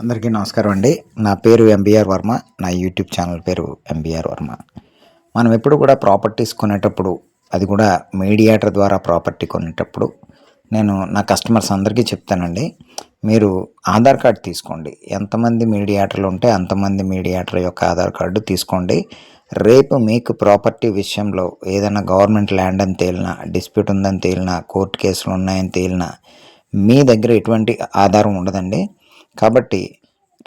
అందరికీ నమస్కారం అండి. నా పేరు ఎంబీఆర్ వర్మ. నా యూట్యూబ్ ఛానల్ పేరు ఎంబీఆర్ వర్మ. మనం ఎప్పుడు కూడా ప్రాపర్టీస్ కొనేటప్పుడు అది కూడా మీడియేటర్ ద్వారా ప్రాపర్టీ కొనేటప్పుడు నేను నా కస్టమర్స్ అందరికీ చెప్తానండి. మీరు ఆధార్ కార్డ్ తీసుకోండి. ఎంతమంది మీడియేటర్లు ఉంటే అంతమంది మీడియేటర్ యొక్క ఆధార్ కార్డు తీసుకోండి. రేపు మీకు ప్రాపర్టీ విషయంలో ఏదైనా గవర్నమెంట్ ల్యాండ్ అని తేలినా డిస్ప్యూట్ ఉందని తేలినా కోర్టు కేసులు ఉన్నాయని తేలినా మీ దగ్గర ఎటువంటి ఆధారం ఉండదండి. కాబట్టి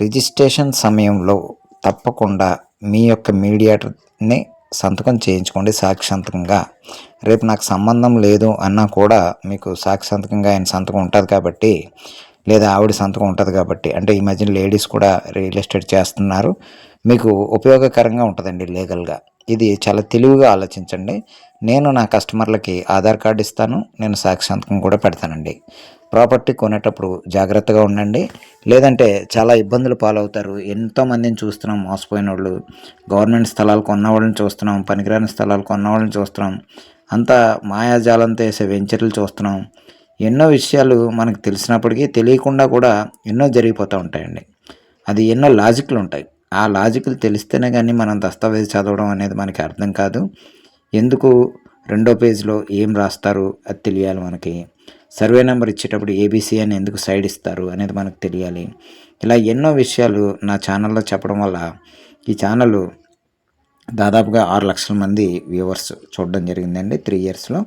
రిజిస్ట్రేషన్ సమయంలో తప్పకుండా మీ యొక్క మీడియేటర్ని సంతకం చేయించుకోండి సాక్షాంతకంగా. రేపు నాకు సంబంధం లేదు అన్నా కూడా మీకు సాక్షాంతకంగా ఆయన సంతకం ఉంటుంది కాబట్టి లేదా ఆవిడ సంతకం ఉంటుంది కాబట్టి అంటే ఈ మధ్యన లేడీస్ కూడా రియల్ ఎస్టేట్ చేస్తున్నారు. మీకు ఉపయోగకరంగా ఉంటుందండి లీగల్గా ఇది చాలా తెలివిగా ఆలోచించండి. నేను నా కస్టమర్లకి ఆధార్ కార్డు ఇస్తాను నేను సాక్షాంతకం కూడా పెడతానండి. ప్రాపర్టీ కొనేటప్పుడు జాగ్రత్తగా ఉండండి. లేదంటే చాలా ఇబ్బందులు పాలవుతారు. ఎంతోమందిని చూస్తున్నాం మోసపోయిన వాళ్ళు గవర్నమెంట్ స్థలాలు కొన్న వాళ్ళని చూస్తున్నాం పనికిరాని స్థలాలు కొన్న వాళ్ళని చూస్తున్నాం. అంతా మాయాజాలంతో వేసే వెంచర్లు చూస్తున్నాం. ఎన్నో విషయాలు మనకు తెలిసినప్పటికీ తెలియకుండా కూడా ఎన్నో జరిగిపోతూ ఉంటాయండి. అది ఎన్నో లాజిక్లు ఉంటాయి. ఆ లాజిక్లు తెలిస్తేనే కానీ మనం దస్తావేజ్ చదవడం అనేది మనకి అర్థం కాదు. ఎందుకు రెండో పేజ్లో ఏం రాస్తారు అది తెలియాలి మనకి. సర్వే నెంబర్ ఇచ్చేటప్పుడు ఏబీసీ అని ఎందుకు సైడ్ ఇస్తారు అనేది మనకు తెలియాలి. ఇలా ఎన్నో విషయాలు నా ఛానల్లో చెప్పడం వల్ల ఈ ఛానల్ దాదాపుగా ఆరు లక్షల మంది వ్యూవర్స్ చూడడం జరిగిందండి త్రీ ఇయర్స్లో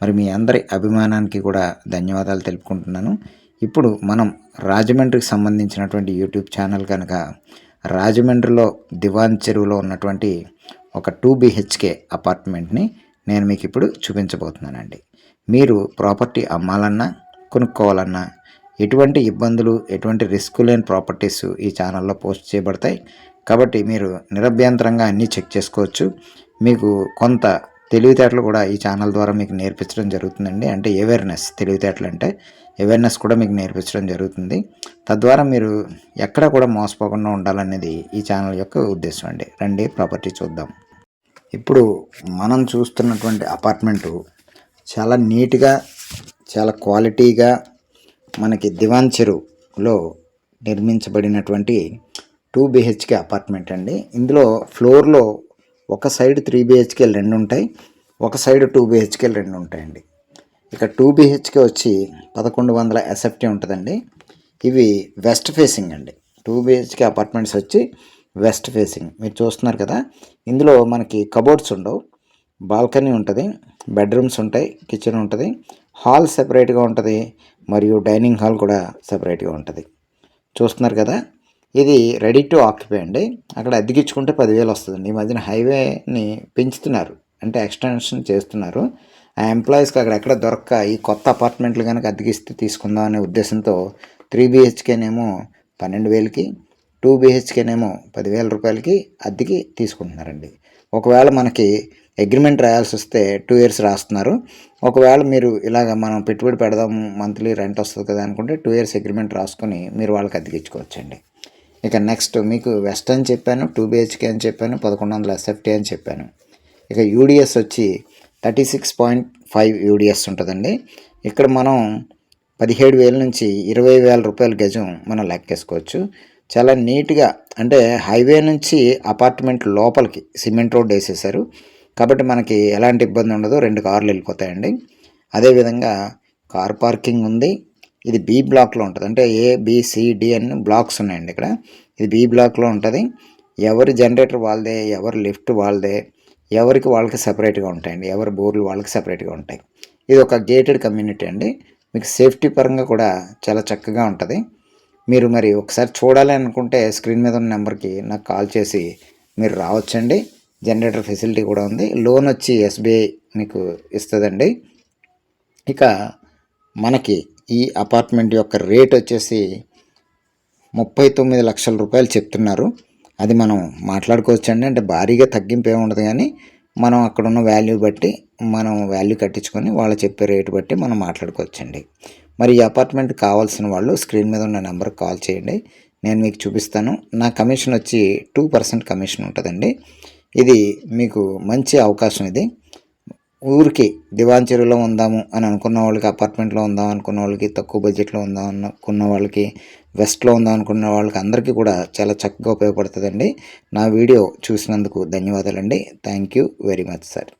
మరి మీ అందరి అభిమానానికి కూడా ధన్యవాదాలు తెలుపుకుంటున్నాను. ఇప్పుడు మనం రాజమండ్రికి సంబంధించినటువంటి యూట్యూబ్ ఛానల్ కనుక రాజమండ్రిలో దివాన్ చెరువులో ఉన్నటువంటి ఒక టూ బిహెచ్కే అపార్ట్మెంట్ని నేను మీకు ఇప్పుడు చూపించబోతున్నానండి. మీరు ప్రాపర్టీ అమ్మాలన్నా కొనుక్కోవాలన్నా ఎటువంటి ఇబ్బందులు ఎటువంటి రిస్క్ లేని ప్రాపర్టీస్ ఈ ఛానల్లో పోస్ట్ చేయబడతాయి. కాబట్టి మీరు నిరభ్యంతరంగా అన్నీ చెక్ చేసుకోవచ్చు. మీకు కొంత తెలివితేటలు కూడా ఈ ఛానల్ ద్వారా మీకు నేర్పించడం జరుగుతుందండి. అంటే అవేర్నెస్ తెలివితేటలు అంటే అవేర్నెస్ కూడా మీకు నేర్పించడం జరుగుతుంది. తద్వారా మీరు ఎక్కడ కూడా మోసపోకుండా ఉండాలనేది ఈ ఛానల్ యొక్క ఉద్దేశం అండి. రండి ప్రాపర్టీ చూద్దాం. ఇప్పుడు మనం చూస్తున్నటువంటి అపార్ట్మెంటు చాలా నీట్గా చాలా క్వాలిటీగా మనకి దివాన్ చెరువులో నిర్మించబడినటువంటి టూ బిహెచ్కే అపార్ట్మెంట్ అండి. ఇందులో ఫ్లోర్లో ఒక సైడ్ త్రీ బిహెచ్కేలు రెండు ఉంటాయి ఒక సైడ్ టూ బిహెచ్కేలు రెండు ఉంటాయండి. ఇక టూ బిహెచ్కే వచ్చి పదకొండు వందల ఎస్ఎఫ్టీ ఉంటుందండి. ఇవి వెస్ట్ ఫేసింగ్ అండి. టూ బిహెచ్కే అపార్ట్మెంట్స్ వచ్చి వెస్ట్ ఫేసింగ్. మీరు చూస్తున్నారు కదా ఇందులో మనకి కబోర్డ్స్ ఉండవు. బాల్కనీ ఉంటుంది బెడ్రూమ్స్ ఉంటాయి కిచెన్ ఉంటుంది హాల్ సెపరేట్గా ఉంటుంది మరియు డైనింగ్ హాల్ కూడా సెపరేట్గా ఉంటుంది. చూస్తున్నారు కదా ఇది రెడీ టు ఆక్యుపై అండి. అక్కడ అద్దెకిచ్చుకుంటే పదివేలు వస్తుందండి. ఈ మధ్యన హైవేని పెంచుతున్నారు అంటే ఎక్స్టెన్షన్ చేస్తున్నారు. ఆ ఎంప్లాయీస్కి అక్కడ ఎక్కడ దొరక్క ఈ కొత్త అపార్ట్మెంట్లు కనుక అద్దెకిస్తే తీసుకుందాం అనే ఉద్దేశంతో త్రీ బిహెచ్కేనేమో పన్నెండు వేలకి టూ బిహెచ్కేనేమో పదివేల రూపాయలకి అద్దెకి తీసుకుంటున్నారండి. ఒకవేళ మనకి అగ్రిమెంట్ రాయాల్సి వస్తే టూ ఇయర్స్ రాస్తున్నారు. ఒకవేళ మీరు ఇలాగ మనం పెట్టుబడి పెడదాము మంత్లీ రెంట్ వస్తుంది కదా అనుకుంటే టూ ఇయర్స్ అగ్రిమెంట్ రాసుకొని మీరు వాళ్ళకి అద్దెకిచ్చుకోవచ్చండి. ఇక నెక్స్ట్ మీకు వెస్ట్ అని చెప్పాను టూ బిహెచ్కే అని చెప్పాను పదకొండు వందల ఎస్ఎఫ్టీ అని చెప్పాను. ఇక యూడిఎస్ వచ్చి thirty six point five UDS ఉంటుందండి. ఇక్కడ మనం పదిహేడు వేల నుంచి ఇరవై వేల రూపాయల గజం మనం లెక్కేసుకోవచ్చు. చాలా నీట్గా అంటే హైవే నుంచి అపార్ట్మెంట్ లోపలికి సిమెంట్ రోడ్ వేసేసారు కాబట్టి మనకి ఎలాంటి ఇబ్బంది ఉండదు. రెండు కార్లు వెళ్ళిపోతాయండి. అదేవిధంగా కార్ పార్కింగ్ ఉంది. ఇది బి బ్లాక్లో ఉంటుంది. అంటే ఏ బిసిడి అని బ్లాక్స్ ఉన్నాయండి ఇక్కడ. ఇది బి బ్లాక్లో ఉంటుంది. ఎవరి జనరేటర్ వాళ్ళదే ఎవరి లిఫ్ట్ వాళ్ళదే ఎవరికి వాళ్ళకి సపరేట్గా ఉంటాయండి. ఎవరి బోర్లు వాళ్ళకి సపరేట్గా ఉంటాయి. ఇది ఒక గేటెడ్ కమ్యూనిటీ అండి. మీకు సేఫ్టీ పరంగా కూడా చాలా చక్కగా ఉంటుంది. మీరు మరి ఒకసారి చూడాలి అనుకుంటే స్క్రీన్ మీద ఉన్న నెంబర్కి నాకు కాల్ చేసి మీరు రావచ్చండి. జనరేటర్ ఫెసిలిటీ కూడా ఉంది. లోన్ వచ్చి ఎస్బీఐ మీకు ఇస్తుందండి. ఇక మనకి ఈ అపార్ట్మెంట్ యొక్క రేట్ వచ్చేసి ముప్పై తొమ్మిది లక్షల రూపాయలు చెప్తున్నారు. అది మనం మాట్లాడుకోవచ్చండి. అంటే భారీగా తగ్గింపు ఏమి ఉండదు కానీ మనం అక్కడ ఉన్న వాల్యూ బట్టి మనం వాల్యూ కట్టించుకొని వాళ్ళు చెప్పే రేటు బట్టి మనం మాట్లాడుకోవచ్చండి. మరి ఈ అపార్ట్మెంట్ కావాల్సిన వాళ్ళు స్క్రీన్ మీద ఉన్న నెంబర్కి కాల్ చేయండి. నేను మీకు చూపిస్తాను. నా కమిషన్ వచ్చి టూ పర్సెంట్ కమిషన్ ఉంటుందండి. ఇది మీకు మంచి అవకాశం ఇది. ఊరికి దివాన్ చెరువులో ఉందాము అని అనుకున్న వాళ్ళకి అపార్ట్మెంట్లో ఉందాం అనుకున్న వాళ్ళకి తక్కువ బడ్జెట్లో ఉందాం అనుకున్న వాళ్ళకి వెస్ట్లో ఉందాం అనుకున్న వాళ్ళకి అందరికీ కూడా చాలా చక్కగా ఉపయోగపడుతుందండి. నా వీడియో చూసినందుకు ధన్యవాదాలండి. Thank you very much sir.